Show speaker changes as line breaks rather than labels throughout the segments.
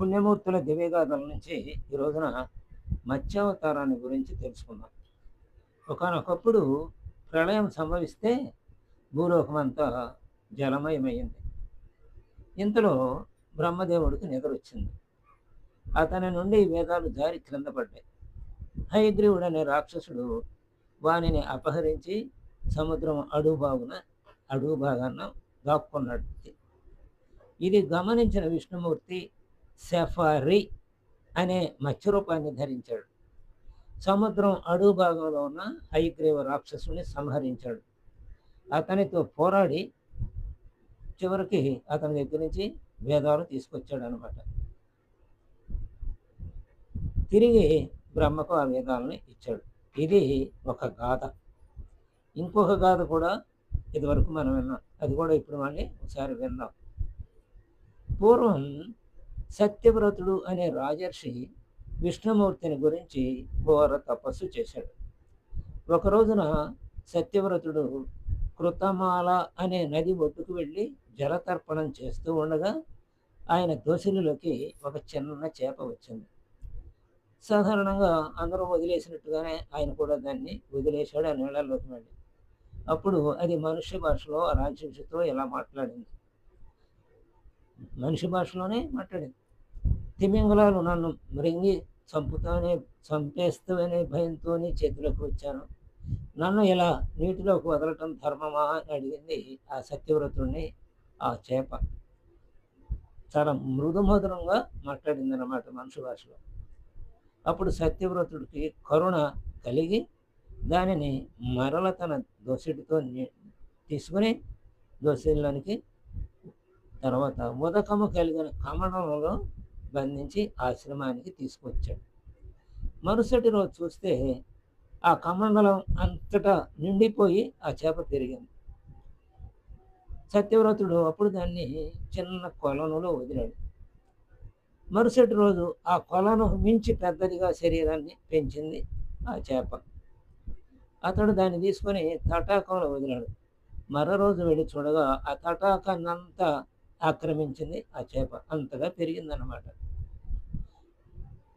పుణ్యమూర్తుల దివ్యగాథల నుంచి ఈ రోజున మత్స్యావతారాన్ని గురించి తెలుసుకుందాం. ఒకనొకప్పుడు ప్రళయం సంభవిస్తే భూలోకమంతా జలమయమైంది ఇంతలో బ్రహ్మదేవుడికి నిద్ర వచ్చింది అతని నుండి వేదాలు జారి క్రింద పడ్డాయి. హయగ్రీవుడు అనే రాక్షసుడు వానిని అపహరించి సముద్రం అడుగు బాగున అడుగు భాగాన దాక్కున్నాడు. ఇది గమనించిన విష్ణుమూర్తి సెఫారి అనే మత్స్యరూపాన్ని ధరించాడు. సముద్రం అడుగు భాగంలో ఉన్న హైగ్రీవ రాక్షసుని సంహరించాడు. అతనితో పోరాడి చివరికి అతని దగ్గర నుంచి వేదాలు తీసుకొచ్చాడు అనమాట తిరిగి బ్రహ్మకు ఆ వేదాలని ఇచ్చాడు. ఇది ఒక గాథ. ఇంకొక గాథ కూడా ఇదివరకు మనం విన్నాం. అది కూడా ఇప్పుడు మళ్ళీ ఒకసారి విన్నాం. పూర్వం సత్యవ్రతుడు అనే రాజర్షి విష్ణుమూర్తిని గురించి ఘోర తపస్సు చేశాడు. ఒక రోజున సత్యవ్రతుడు కృతమాల అనే నది ఒడ్డుకు వెళ్ళి జలతర్పణం చేస్తూ ఉండగా ఆయన దోసిలిలోకి ఒక చిన్న చేప వచ్చింది. సాధారణంగా అందరూ వదిలేసినట్టుగానే ఆయన కూడా దాన్ని వదిలేశాడు ఆ నీళ్ళలోకి వెళ్ళి. అప్పుడు అది మనుష్య భాషలో ఆ రాక్షసుతో ఇలా మాట్లాడింది? మనిషి భాషలోనే మాట్లాడింది. తిమింగలాలు నన్ను మృంగి చంపుతానే చంపేస్తావనే భయంతో చేతిలోకి వచ్చాను. నన్ను ఇలా నీటిలోకి వదలటం ధర్మమా అని అడిగింది ఆ సత్యవ్రతుడిని ఆ చేప. చాలా మృదుమధురంగా మాట్లాడింది అన్నమాట మనుషు భాషలో. అప్పుడు సత్యవ్రతుడికి కరుణ కలిగి దానిని మరల తన దోసెడితో తీసుకుని దోసెల్లోనికి తర్వాత ఉదకము కలిగిన కమలంలో బంధించి ఆశ్రమానికి తీసుకొచ్చాడు. మరుసటి రోజు చూస్తే ఆ కమండలం అంతటా నిండిపోయి ఆ చేప పెరిగింది. సత్యవ్రతుడు అప్పుడు దాన్ని చిన్న కొలనులో వదిలాడు. మరుసటి రోజు ఆ కొలను మించి పెద్దదిగా శరీరాన్ని పెంచింది ఆ చేప. అతడు దాన్ని తీసుకొని తటాకంలో వదిలాడు. మరో రోజు వెళ్ళి చూడగా ఆ తటాకాన్నంతా ఆక్రమించింది ఆ చేప అంతగా పెరిగిందనమాట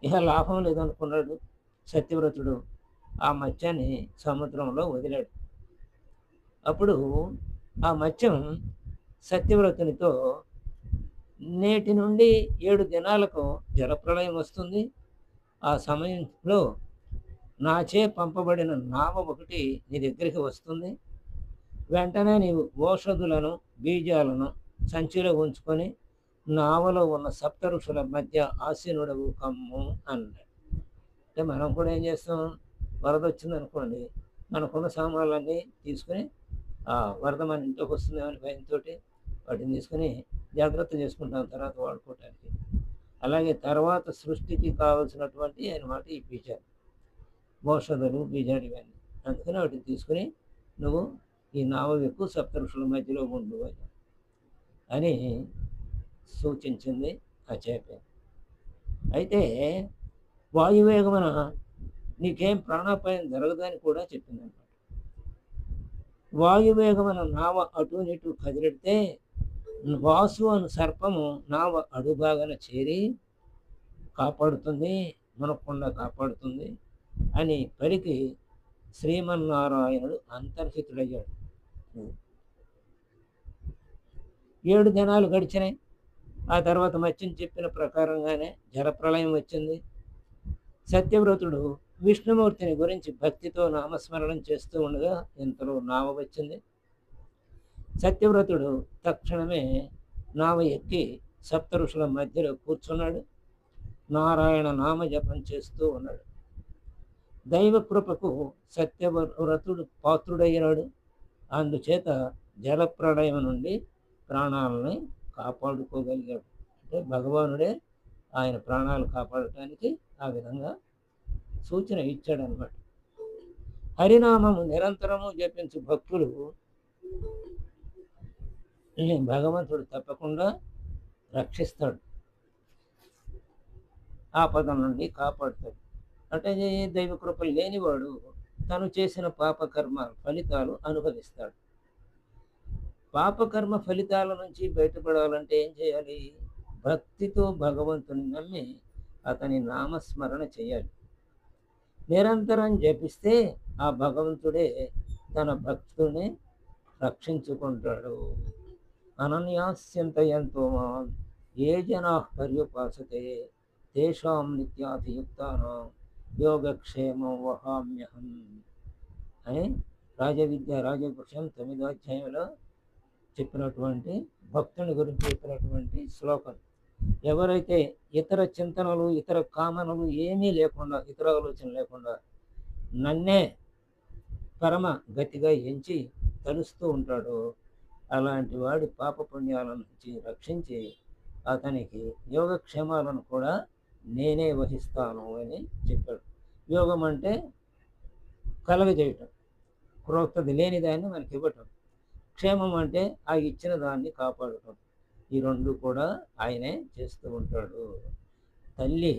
ఇక లాభం లేదనుకున్నాడు సత్యవ్రతుడు. ఆ మత్స్యాన్ని సముద్రంలో వదిలాడు. అప్పుడు ఆ మత్స్యం సత్యవ్రతునితో నేటి నుండి ఏడు దినాలకు జలప్రళయం వస్తుంది. ఆ సమయంలో నాచే పంపబడిన నామ ఒకటి నీ దగ్గరికి వస్తుంది. వెంటనే నీవు ఔషధులను బీజాలను సంచిలో ఉంచుకొని నావలో ఉన్న సప్తరుషుల మధ్య ఆసీనుడవు కమ్ము అన్నాడు. అంటే మనం కూడా ఏం చేస్తాం? వరద వచ్చింది అనుకోండి మనకున్న సామాన్లన్నీ తీసుకుని ఆ వరద మన ఇంట్లోకి వస్తుందేమని భయంతో వాటిని తీసుకుని జాగ్రత్త చేసుకుంటాం తర్వాత వాడుకోవటానికి. అలాగే తర్వాత సృష్టికి కావలసినటువంటి ఆయన మాట ఈ బీజాలు. ఔషధలు బీజాలు ఇవన్నీ. అందుకని వాటిని తీసుకుని నువ్వు ఈ నావ ఎక్కువ సప్తరుషుల మధ్యలో ఉండు అని. అని సూచించింది ఆ చేప అయితే వాయువేగమన నీకేం ప్రాణాపాయం జరగదని కూడా చెప్పింది అనమాట వాయువేగమన నావ అటు ఇటు కదిలిడితే వాసు అను సర్పము నావ అడుగుభాగాన చేరి కాపాడుతుంది మునక్కుండా కాపాడుతుంది అని పలికి శ్రీమన్నారాయణుడు అంతర్హితుడయ్యాడు. ఏడు దినాలు గడిచినాయి. ఆ తర్వాత మత్స్యం చెప్పిన ప్రకారంగానే జలప్రళయం వచ్చింది. సత్యవ్రతుడు విష్ణుమూర్తిని గురించి భక్తితో నామస్మరణం చేస్తూ ఉండగా ఇంతలో నావ వచ్చింది. సత్యవ్రతుడు తక్షణమే నావ ఎక్కి సప్త ఋషుల మధ్యలో కూర్చున్నాడు. నారాయణ నామ జపం చేస్తూ ఉన్నాడు. దైవ కృపకు సత్యవ్రతుడు పాత్రుడయ్యాడు. అందుచేత జలప్రళయం నుండి ప్రాణాలని కాపాడుకోగలిగాడు. అంటే భగవానుడే ఆయన ప్రాణాలు కాపాడటానికి ఆ విధంగా సూచన ఇచ్చాడనమాట హరినామము నిరంతరము జపించు భక్తులు భగవంతుడు తప్పకుండా రక్షిస్తాడు. ఆపద నుండి కాపాడుతాడు. అంటే దైవ కృప లేనివాడు తను చేసిన పాపకర్మ ఫలితాలు అనుభవిస్తాడు. పాపకర్మ ఫలితాల నుంచి బయటపడాలంటే ఏం చేయాలి? భక్తితో భగవంతుని నమ్మి అతని నామస్మరణ చేయాలి. నిరంతరం జపిస్తే ఆ భగవంతుడే తన భక్తుని రక్షించుకుంటాడు. అనన్యాస్యంతయంతో మాం ఏ జనా పర్యుపాసతే తేషాం నిత్యాభియుక్తానాం యోగక్షేమం వహామ్యహం అని రాజవిద్య రాజపురుషం తొమ్మిదో అధ్యాయంలో చెప్పినటువంటి భక్తుని గురించి చెప్పినటువంటి శ్లోకం. ఎవరైతే ఇతర చింతనలు ఇతర కామనలు ఏమీ లేకుండా ఇతర ఆలోచన లేకుండా నన్నే పరమ గతిగా ఎంచి తలుస్తూ ఉంటాడో అలాంటి వాడి పాప పుణ్యాల నుంచి రక్షించి అతనికి యోగక్షేమాలను కూడా నేనే వహిస్తాను అని చెప్పాడు. యోగం అంటే కలగజేయటం. క్రోక్తది లేని దాన్ని మనకి ఇవ్వటం. క్షేమం అంటే ఆ ఇచ్చిన దాన్ని కాపాడటం. ఈ రెండు కూడా ఆయనే చేస్తూ ఉంటాడు. తల్లి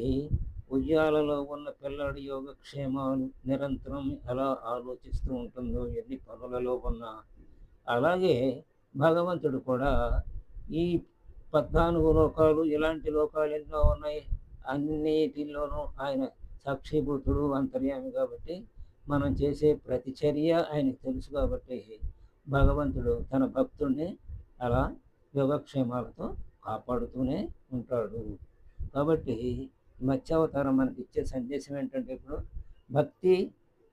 ఉయ్యాలలో ఉన్న పిల్లాడి యోగక్షేమాలు నిరంతరం ఎలా ఆలోచిస్తూ ఉంటుందో ఎన్ని పనులలో ఉన్నా. అలాగే భగవంతుడు కూడా ఈ పద్నాలుగు లోకాలు ఇలాంటి లోకాలు ఎన్నో ఉన్నాయి. అన్నిటిలోనూ ఆయన సాక్షిభూతుడు అంతర్యామి కాబట్టి మనం చేసే ప్రతి చర్య ఆయనకు తెలుసు కాబట్టి భగవంతుడు తన భక్తుడిని అలా యోగక్షేమాలతో కాపాడుతూనే ఉంటాడు. కాబట్టి మత్స్యావతారం మనకి ఇచ్చే సందేశం ఏంటంటే ఇప్పుడు భక్తి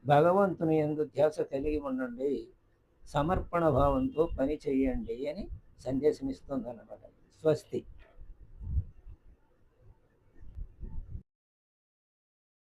భగవంతుని ఎందు ధ్యాస కలిగి ఉండండి సమర్పణ భావంతో పని చేయండి అని సందేశం ఇస్తుంది అన్నమాట స్వస్తి.